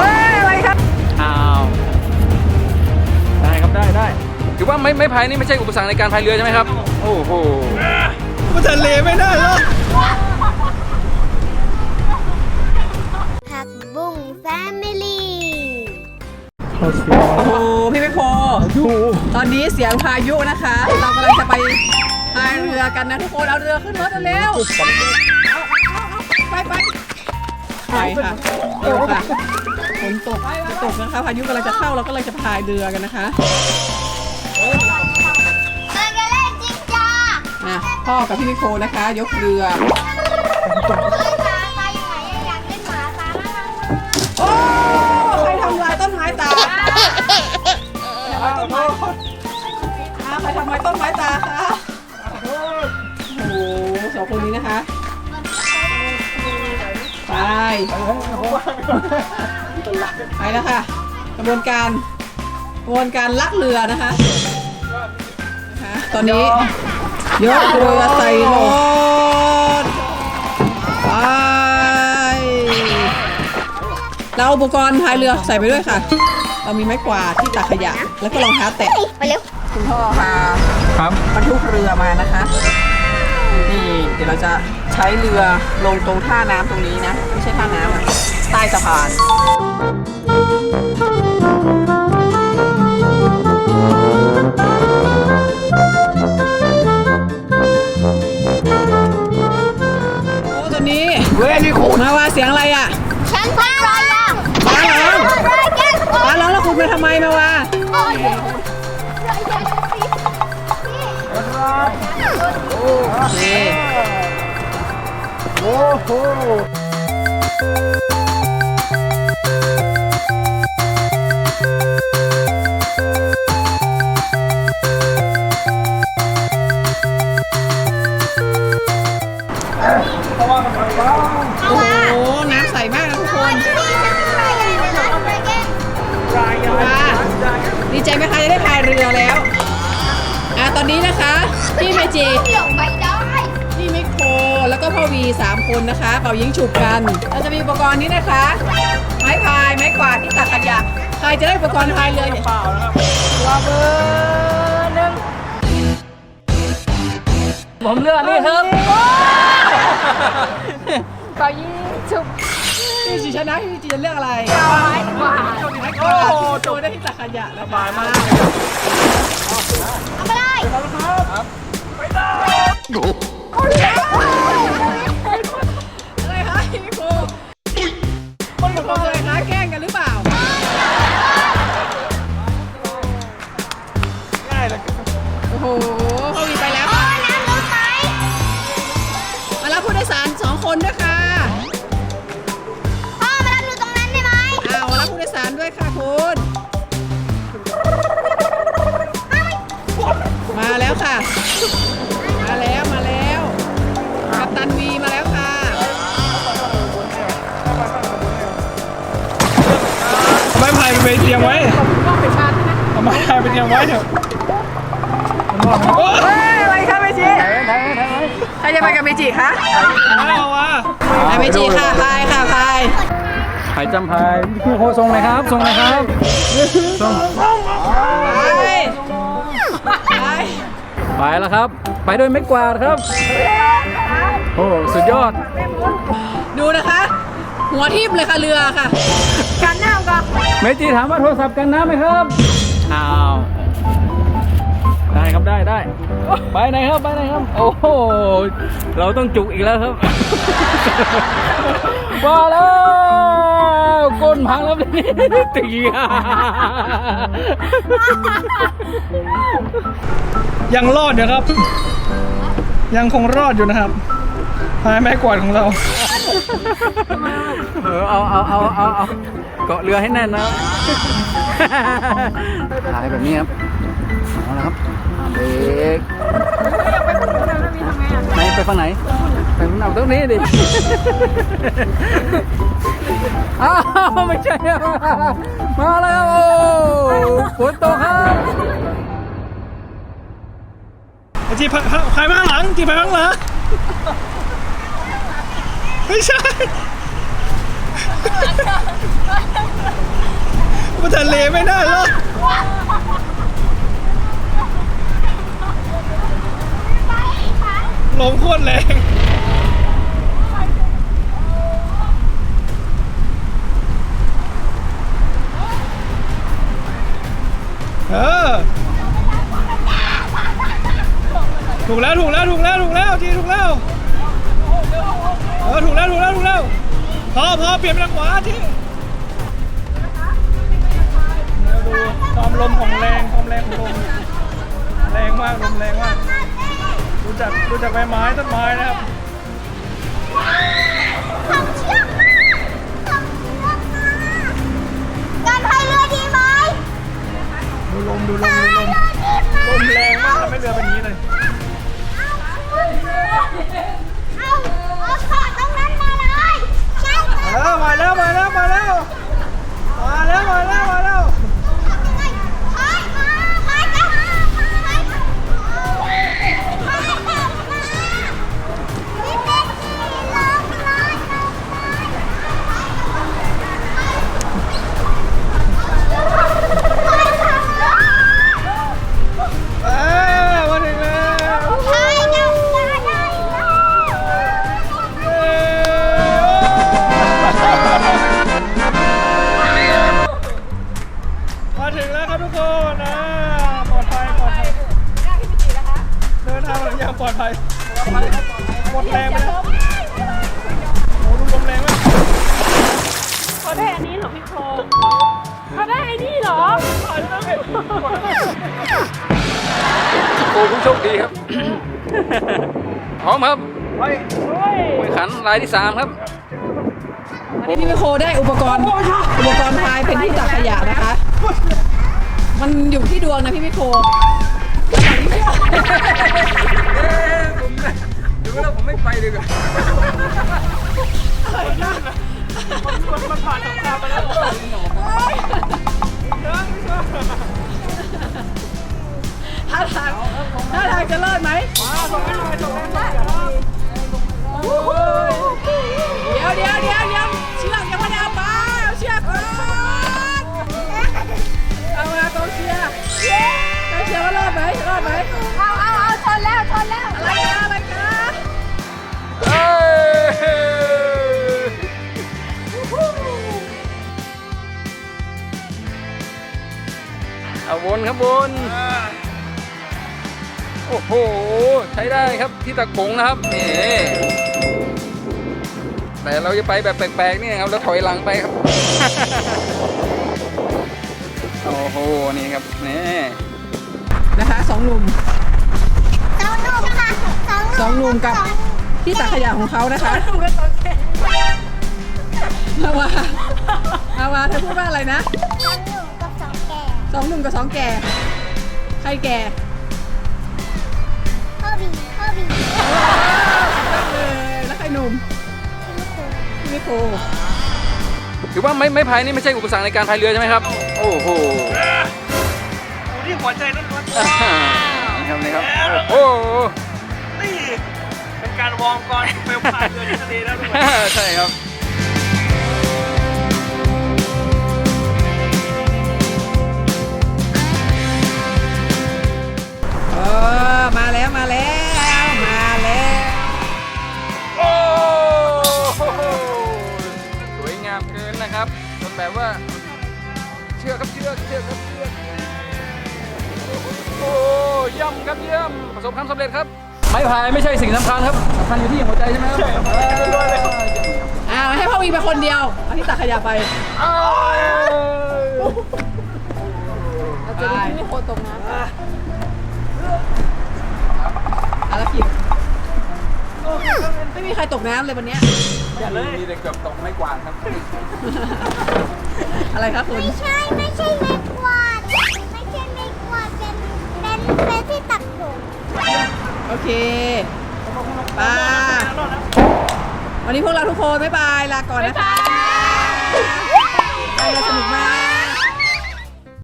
เฮ้ยอะไรครับอ้าวได้ครับได้ได้ถือว่าไม้ไม้พายนี่ไม่ใช่อุปสรรคในการพายเรือใช่ไหมครับ โอ้โหมันทะเลไม่ได้หรอผักบุ้งแฟมิลี่โอ้โหพี่ไม่พอตอนนี้เสียงพายุนะคะ เรากำลังจะไปพายเรือกันนะทุกคนเอาเรือขึ้นรถกันเร็วเอาเอาเอาเอาไปไป ไปค่ะเร็วค่ะฝนตกตกนะคะพายุกำลังจะเข้าเราก็เลยจะพายเรือกันนะคะเดินกันเล่นจริงจ้านะพ่อกับพี่มิโคนะคะ ยกเรือเฮ้ยตาตาอยู่ไหนอยากเล่นหมาตาน่ารักมากโอ้ใครทำลายต้นไม้ตาใครทำลายต้นไม้อ้าวใครทำลายต้นไม้ตาคะโอ้โหสองคนนี้นะคะ ไปไปแล้วค่ะกระบวนการกระบวนการลักเรือนะคะนะคะตอนนี้ยกเรือใส่รถไปเราอุปกรณ์พายเรือใส่ไปด้วยค่ะ เรามีไม้กวาดที่ตักขยะ แล้วก็รองเท้าแตะไปเร็วคุณพ่อพาครับบรรทุกเรือมานะคะ นี่เดี๋ยวเราจะใช้เรือลงตรงท่าน้ำตรงนี้นะ ไม่ใช่ท่าน้ำอะใต้สะพานโอ้ตอนนี้เว้ยนี่คุณมาว่าเสียงอะไรอะฉันพักรอยังฟ้าร้องรายการฟ้าร้องแล้วคุณไปทำไมมาว่า โอ้ยรายการสินี่โอ้โหโอ้โหน้ำใสมากนะทุกคนนี่ฉันเป็นรายการในร้านรายการค่ะดีใจไหมคะจะได้พายเรือแล้วอะ ตอนนี้นะคะพี่เมจิเดี๋ยวไม่ได้พี่มิโคแล้วก็พ่อวีสามคนนะคะเป่ายิงฉุบกัน เราจะมีอุปกรณ์นี้นะคะ ไม้พายไม้กวาดที่ตักขยะใครจะได้อุปกรณ์พายเรือเปล่านะครับรอเบอร์หนึ่งผมเลือกนี่ครับเป่ายิงฉุบพี่จีชนะพี่จีจะเลือกอะไรไม้กวาดไม้กวาดโอ้โหโจได้ที่ตักขยะนะบายมาก เอาไปเลยอะไรคะพี่โคคนกับคนอะไรคะแกล้ง แล้วค่ะ มาแล้วมาแล้วกัปตันวีมาแล้วค่ะไม้พายไปเตรียมไว้ต้องไปชาร์จนะเอาไม้พายไปเตรียมไว้เถอะโอ้ยเฮ้ยอะไรคะเมจิใครจะไปกับเมจิคะเอาว่ะไปเมจิค่ะพายค่ะพายพายจำพายพี่โคส่งเลยครับส่งเลยครับส่ง แล้วครับ ไปด้วยไม้กวาดครับ โอ้สุดยอด ดูนะคะ หัวทิ่มเลยค่ะเรือค่ะ กันน้ำก่อนเมจิถามว่าโทรศัพท์กันน้ำไหมครับ อ้าว ได้ครับได้ได้ ไปไหนครับไปไหนครับ โอ้โห เราต้องจุกอีกแล้วครับมาแล้ว ก้นพังแล้วนี่ตียังรอดเดี๋ยวครับ ยังคงรอดอยู่นะครับพายไม้กวาดของเรา เออเอาเอาเอาเอาเอาเกาะเรือให้แน่นนะถ่ายแบบนี้ครับเอาละครับเบรกไหนไปฝั่งไหน ไปฝั่งเอาตรงนี้ดิ อ้าวไม่ใช่มาแล้วฝนตกครับจีพใครมาข้างหลังจีพายข้างหลังไม่ใช่มันทะเลไม่ได้หรอกลมโคตรแรง จีถูกแล้วเออถูกแล้วถูกแล้วถูกแล้วพอพอเปลี่ยนไปทางขวาที่เราดูความลมของแรงความแรงของลมแรงมากลมแรงมากดูจากดูจากใบไม้ต้นไม้นะครับทำเชือกมาทำเชือกมาการพายเรือดีไหมดูลมดูลมพายดูลมเรือดีไหมลมแรงมากทำให้เรือเป็นอย่างนี้เลย เออมาแล้วมาแล้วมาแล้วมาแล้วมาแล้วมาแล้ว โอ้ผู้โชคดีครับ พร้อมครับไปมวยขันรายที่สามครับ วันนี้พี่ไมโครได้อุปกรณ์อุปกรณ์พายเป็นที่ตักขยะนะคะ มันอยู่ที่ดวงนะพี่ไมโครดูแล้วผมไม่ไปดีกว่ามันผ่านสงครามไปแล้ว ท่าทางท่าทางจะรอดไหมเดี๋ยวเดี๋ยวเดี๋ยวเดี๋ยวเชือกยังไม่ได้เอาไปเอาเชือกก่อนเอามาตองเชียร์กองเชียร์ว่ารอดไหมรอดไหม ครับวนโอ้โห ใช้ได้ครับที่ตะกงนะครับนี่แต่เราจะไปแบบแปลกๆนี่ครับแล้วถอยหลังไปครับ โอ้โห นี่ครับนี่นะคะสองหนุ่มสองหนุ่มค่ะสองหนุ่มกับที่ตักขยะของเขานะคะมาวาอาวาเธอพูดว่าอะไรนะสองหนุ่มกับสองแก่ สองหนุ่มกับสองแก่ ใครแก่ข้อบีข้อบีเลยแล้วใครหนุ่มพี่มิโคถือว่าไม่ไม่พายนี่ไม่ใช่อุปสรรคในการพายเรือใช่ไหมครับ โอ้โหดูที่หัวใจล้วนนี่ครับนี่ครับ โอ้โหๆนี่เป็นการวอร์มก่อนไปผ่านเรือที่ทะเลแล้วทุกคนใช่ครับ ออมาแล้วมาแล้วมาแล้วโอ้โหสวยงามเกินนะครับจนแบบว่า เชือกครับเชือกเชือกครับเชือกโอ้เย่ำครับเยี่ยมประสบความสำเร็จครับ ไม้พายไม่ใช่สิ่งสำคัญครับสำคัญอยู่ที่หัวใจใช่ไหมครับอ้าวให้พ่อวีไปคนเดียวเอาที่ตักขยะไปอ้าว เราจะดูที่ไม่โคตรงนะอะไรผิด ไม่มีใครตกน้ำเลยวันเนี้ยมีแต่เกือบตกไม่กวาดครับอะไรครับคุณ ไม่ใช่ ไม่ใช่ไม้กวาดไม่ใช่ไม้กวาดเป็นเป็นเป็นที่ตักผมโอเคบายวันนี้พวกเราทุกคน บ๊ายบาย ลาก่อนนะคะไปเลยสนุกมาก